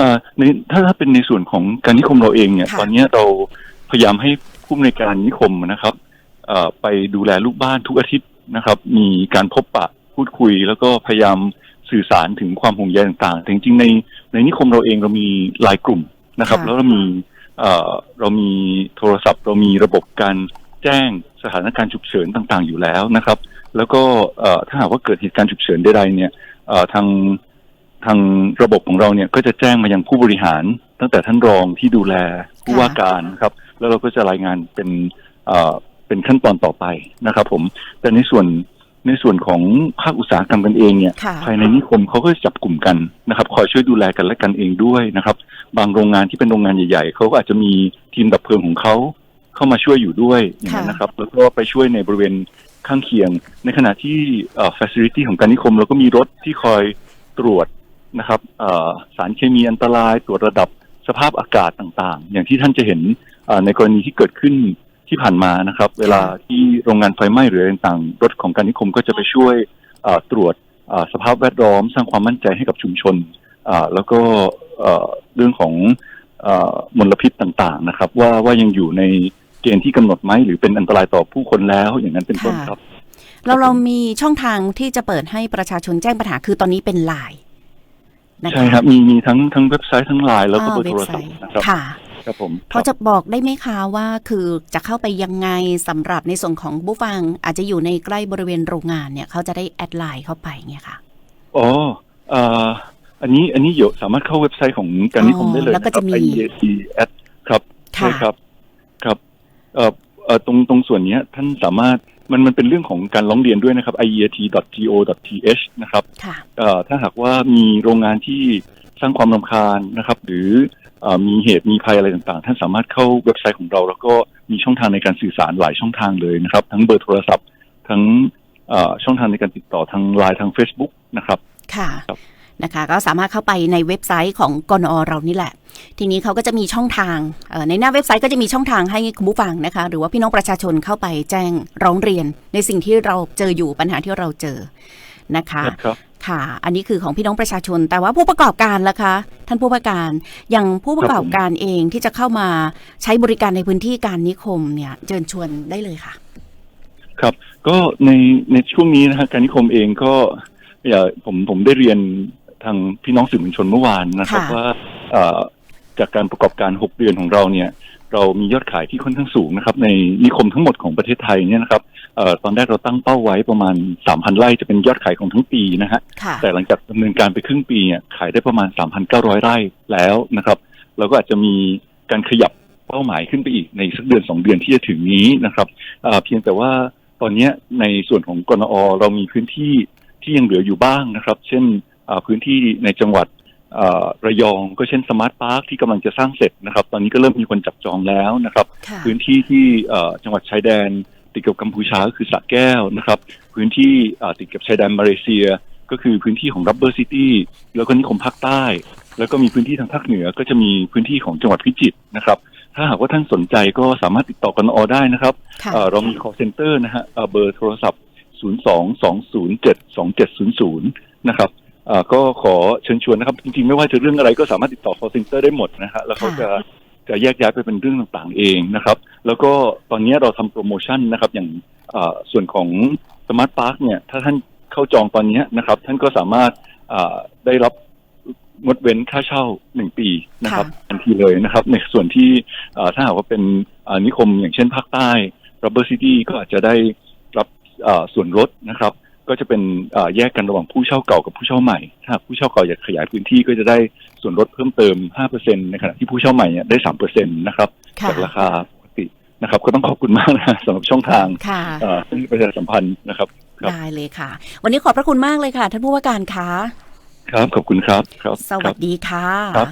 อ่าในถ้าถ้าเป็นในส่วนของการนิคมเราเองเนี่ย ค่ะ ตอนเนี้ยเราพยายามให้ผู้อำนวยการนิคมนะครับเอ่อไปดูแลลูกบ้านทุกอาทิตย์นะครับ มีการพบปะพูดคุย แล้วก็พยายามสื่อสารถึงความห่วงใยต่างๆแต่จริงๆในในนิคมเราเองเรามีหลายกลุ่มนะครับ ค่ะ แล้วเรามีเอ่อเรามีโทรศัพท์ เรามีระบบการแจ้งสถานการณ์ฉุกเฉินต่างๆ อยู่แล้วนะครับ แล้วก็เอ่อถ้าหากว่าเกิดเหตุการณ์ฉุกเฉินใดๆเนี่ย เอ่อทาง ทางระบบของเราเนี่ยก็จะแจ้งมายังผู้บริหาร ตั้งแต่ท่านรองที่ดูแลผู้ว่าการนะครับ แล้วเราก็จะรายงานเป็นเอ่อเป็นขั้นตอนต่อไปนะครับ ผม แต่ในส่วนในส่วนของภาคอุตสาหกรรมกันเองเนี่ยค่ะภายในนิคมเขาก็จะจับกลุ่มกันนะครับ คอยช่วยดูแลกันและกันเองด้วยนะครับ บางโรงงานที่เป็นโรงงานใหญ่ๆเขาก็อาจจะมีทีมดับเพลิงของเขาเข้ามาช่วยอยู่ด้วยอย่างนั้นนะครับ แล้วก็ไปช่วยในบริเวณข้างเคียง ในขณะที่เอ่อ facility ของการนิคมเราก็มีรถที่คอยตรวจ นะครับสารเคมีอันตรายตรวจระดับสภาพอากาศต่างๆ อย่างที่ท่านจะเห็นในกรณีที่เกิดขึ้นที่ผ่านมานะครับ เวลาที่โรงงานไฟไหม้หรืออะไรต่างๆรถของการนิคมก็จะไปช่วยตรวจสภาพแวดล้อม สร้างความมั่นใจให้กับชุมชนแล้วก็เรื่องของอมลพิษต่างๆนะครับ ว่าว่ายังอยู่ในเกณฑ์ที่กำหนดไหมหรือเป็นอันตรายต่อผู้คนแล้วอย่างนั้นเป็นต้นครับเราเรามีช่องทางที่จะเปิดให้ประชาชนแจ้งปัญหาคือตอนนี้เป็นไลน์ นะคะใช่ครับมีมีทั้งทั้งเว็บไซต์ทั้งไลน์แล้วก็อ่าเบอร์เว็โทบรไซศัพท์ต์นะครับค่ะครับผมพอจะบอกได้ไหมคะว่าคือจะเข้าไปยังไงสำหรับในส่วนของผู้ฟัง อาจจะอยู่ในใกล้บริเวณโรงงานเนี่ยเขาจะได้แอดไลน์เข้าไปเนี่ยค่ะอ๋อเอ่ออันนี้อันนี้เดี๋ยวสามารถเข้าเว็บไซต์ของการนิคมได้เลยแล้วก็จะมีนะครับ IEAT ครับค่ะใช่ครับครับเอ่อเอ่อตรงตรงส่วนเนี้ยท่านสามารถ มันมันเป็นเรื่องของการร้องเรียนด้วยนะครับ iet.go.th นะครับค่ะเอ่อถ้าหากว่ามีโรงงานที่สร้างความรำคาญนะครับ หรือเอ่อมีเหตุมีภัยอะไรต่างๆ ท่านสามารถเข้าเว็บไซต์ของเรา แล้วก็มีช่องทางในการสื่อสารหลายช่องทางเลยนะครับ ทั้งเบอร์โทรศัพท์ ทั้งเอ่อช่องทางในการติดต่อทางไลน์ทาง Facebook นะครับค่ะครับ นะคะ ก็สามารถเข้าไปในเว็บไซต์ของกนอเรานี่แหละ ทีนี้เขาก็จะมีช่องทางเอ่อในหน้าเว็บไซต์ก็จะมีช่องทางให้คุณผู้ฟังนะคะ หรือว่าพี่น้องประชาชนเข้าไปแจ้งร้องเรียน ในสิ่งที่เราเจออยู่ปัญหาที่เราเจอนะคะครับค่ะ อันนี้คือของพี่น้องประชาชน แต่ว่าผู้ประกอบการล่ะคะ ท่านผู้ประกอบการ อย่างผู้ประกอบการเองที่จะเข้ามาใช้บริการในพื้นที่การนิคมเนี่ยเชิญชวนได้เลยค่ะ ครับ ก็ในในช่วงนี้นะฮะการนิคมเองก็อย่าผมผมได้เรียน ทางพี่น้องสื่อมวลชนเมื่อวานนะครับค่ะว่าเอ่อจากการประกอบการหกเดือนของเราเนี่ย เรามียอดขายที่ค่อนข้างสูงนะครับ ในนิคมทั้งหมดของประเทศไทยเนี่ยนะครับเอ่อตอนแรกเราตั้งเป้าไว้ประมาณ 3,000 ไร่จะเป็นยอดขายของทั้งปีนะฮะค่ะแต่หลังจากดำเนินการไปครึ่งปีเนี่ยขายได้ประมาณ 3,900 ไร่แล้วนะครับ เราก็อาจจะมีการขยับเป้าหมายขึ้นไปอีกในสักเดือนสองเดือนที่จะถึงนี้นะครับอ่าเพียงแต่ว่าตอนเนี้ยในส่วนของกนอเรามีพื้นที่ที่ยังเหลืออยู่บ้างนะครับ เช่นอ่า พื้นที่ในจังหวัดอ่าระยองก็เช่นสมาร์ทพาร์คที่กำลังจะสร้างเสร็จนะครับ ตอนนี้ก็เริ่มมีคนจับจองแล้วนะครับค่ะพื้นที่ที่เอ่อจังหวัดชายแดน ติดกับกัมพูชาก็คือสระแก้วนะครับ พื้นที่เอ่อติดกับชายแดนมาเลเซีย ก็คือพื้นที่ของ Rubber City แล้วก็นิคมภาคใต้ แล้วก็มีพื้นที่ทางภาคเหนือก็จะมีพื้นที่ของจังหวัดพิจิตรนะครับ ถ้าหากว่าท่านสนใจก็สามารถติดต่อกันออได้นะครับค่ะเอ่อเรามี call center นะฮะเอ่อเบอร์โทรศัพท์ 022072700 นะครับเอ่อ ก็ขอเชิญชวนนะครับ จริงๆ ไม่ว่าจะเรื่องอะไรก็สามารถติดต่อ call center ได้หมดนะฮะแล้วเขาจะจะแยกย้ายไปเป็นเรื่องต่างๆเองนะครับ แล้วก็ตอนนี้เราทำโปรโมชั่นนะครับ อย่างเอ่อส่วนของสมาร์ทพาร์คเนี่ย ถ้าท่านเข้าจองตอนนี้นะครับ ท่านก็สามารถเอ่อได้รับงดเว้นค่าเช่าหนึ่งปีนะครับค่ะทันทีเลยนะครับ ในส่วนที่เอ่อถ้าหากว่าเป็นเอ่อนิคมอย่างเช่นภาคใต้ Rubber City ก็อาจจะได้รับเอ่อส่วนลดนะครับ ก็จะเป็นเอ่อแยกกันระหว่างผู้เช่าเก่ากับผู้เช่าใหม่ ถ้าหากผู้เช่าเก่าอยากขยายพื้นที่ก็จะได้ส่วนลดเพิ่มเติม 5%ในขณะที่ผู้เช่าใหม่เนี่ยได้ 3%นะครับค่ะจากราคาปกตินะครับ ก็ต้องขอบคุณมากนะสำหรับช่องทางค่ะเอ่อที่ประชาสัมพันธ์นะครับครับได้เลยค่ะ วันนี้ขอบพระคุณมากเลยค่ะ ท่านผู้ว่าการคะครับ ขอบคุณครับครับ สวัสดีค่ะครับ